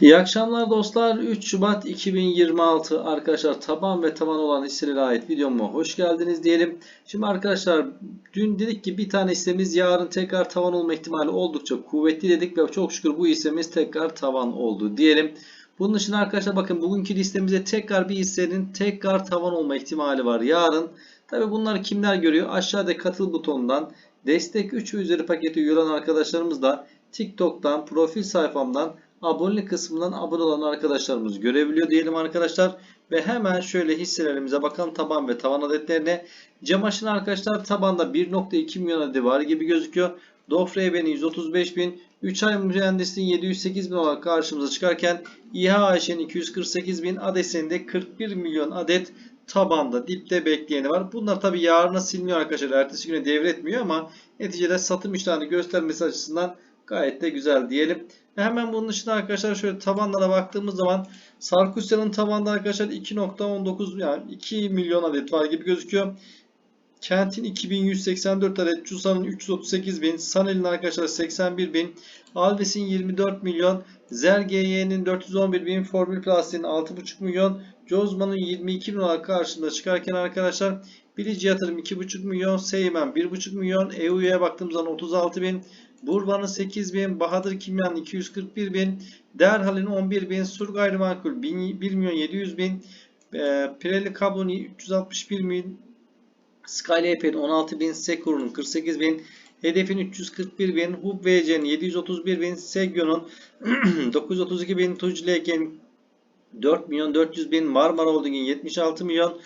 İyi akşamlar dostlar. 3 Şubat 2026 arkadaşlar taban ve taban olan hisselere ait videoma hoş geldiniz diyelim. Şimdi arkadaşlar dün dedik ki bir tane hissemiz yarın tekrar tavan olma ihtimali oldukça kuvvetli dedik ve çok şükür bu hissemiz tekrar tavan oldu diyelim. Bunun dışında arkadaşlar bakın bugünkü listemizde tekrar bir hissenin tekrar tavan olma ihtimali var yarın. Tabi bunları kimler görüyor? Aşağıda katıl butonundan destek 3 ve üzeri paketi üye olan arkadaşlarımız da TikTok'tan profil sayfamdan abone kısmından abone olan arkadaşlarımız görebiliyor diyelim arkadaşlar. Ve hemen şöyle hisselerimize bakalım taban ve tavan adetlerine. Cemaş'ın arkadaşlar tabanda 1.2 milyon adedi var gibi gözüküyor. Dofre Eben'in 135 bin, 3 ay mühendisliğin 708 bin olarak karşımıza çıkarken İHA Ayşe'nin 248 bin adetinde de 41 milyon adet tabanda dipte bekleyeni var. Bunlar tabi yarına silmiyor arkadaşlar. Ertesi güne devretmiyor ama neticede satım iştahını göstermesi açısından gayet de güzel diyelim. Hemen bunun dışında arkadaşlar şöyle tabanlara baktığımız zaman Sarkusya'nın tabanda arkadaşlar 2.19 yani 2 milyon adet var gibi gözüküyor. Kent'in 2184 adet, Cusa'nın 338 bin, Sanel'in arkadaşlar 81 bin, Alves'in 24 milyon, Zergeye'nin 411 bin, Formül Plastik'in 6,5 milyon, Cozman'ın 22 bin olarak çıkarken arkadaşlar Bilici Yatırım 2,5 milyon, Seymen 1,5 milyon, EU'ya baktığımız zaman 36 bin, Burban'ın 8 bin, Bahadır Kimya'nın 241 bin, Derhal'in 11 bin, Sur Gayrimenkul 1 milyon 700 bin, e, Pirelli Kablo'nun 361 bin, Skylap'in 16 bin, Sekur'un 48 bin, Hedef'in 341 bin, Hub VC'nin 731 bin, Segyo'nun 932 bin, Tuclek'in 4 milyon 400 bin, Marmara Holding'in 76 milyon,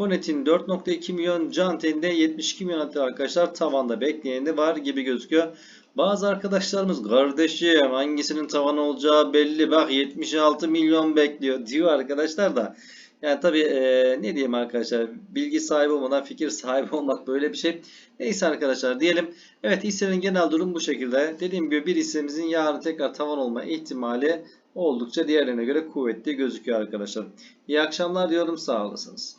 Fonet'in 4.2 milyon, Canten'de 72 milyon adet arkadaşlar tavanda bekleyeni var gibi gözüküyor. Bazı arkadaşlarımız kardeşim hangisinin tavanı olacağı belli bak 76 milyon bekliyor diyor arkadaşlar da. Yani tabii e, ne diyeyim arkadaşlar bilgi sahibi olmadan fikir sahibi olmak böyle bir şey. Neyse arkadaşlar diyelim. Evet hisselerin genel durum bu şekilde. Dediğim gibi bir hissemizin yarın tekrar tavan olma ihtimali oldukça diğerlerine göre kuvvetli gözüküyor arkadaşlar. İyi akşamlar diyorum sağ olasınız.